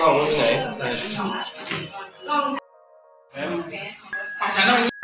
กล้องที่ไหนของฉันต้อง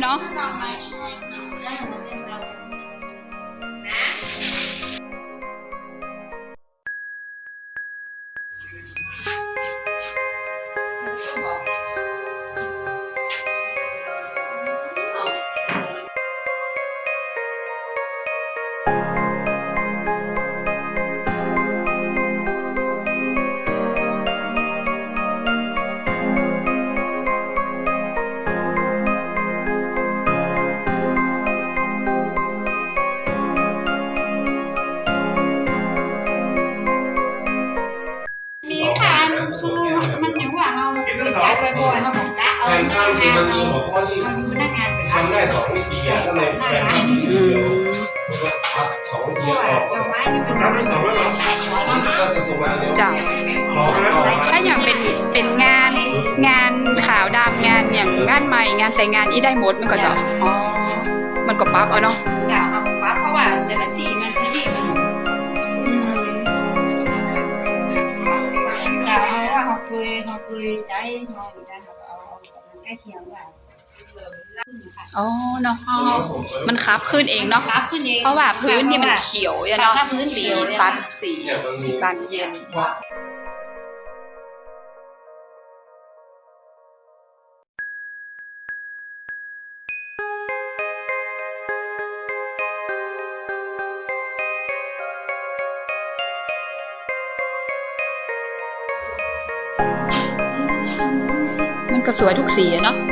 เนาะ บ่อยๆเราบอกกะเอาแต่หข้าน้างที่มันมีหัวข้อที่มันพนักงานไปทำได้สองวิธีอะก็เลยแบ่งวิธีอืเดียวผมก็พักสองวิธีเพราะว่าออกดอกไม้นี่มันทำให้สองแล้วเหรอก็จะส่งมาเดี๋ยวจ้ะขอนะถ้าอย่างเป็นเป็นงานงานขาวดำงานอย่างงานใหม่งานแต่งงานอีได้หมดมันก็จะอ๋อมันก็ปั๊บเอาเนาะ เคยเขาเคยใช้เขาอยู่ได้เขาเอาเอาใกล้เคียงว่าอ๋อเนาะมันคับขึ้นเองเนาะปั๊บขึ้นเองเพราะว่าพื้นนี่มันเขียวอะเนาะถ้าพื้นเขีสียวเนี่ยตันสีเนี่ยมันมีบานเย็น ก็สวยทุกสีเนาะ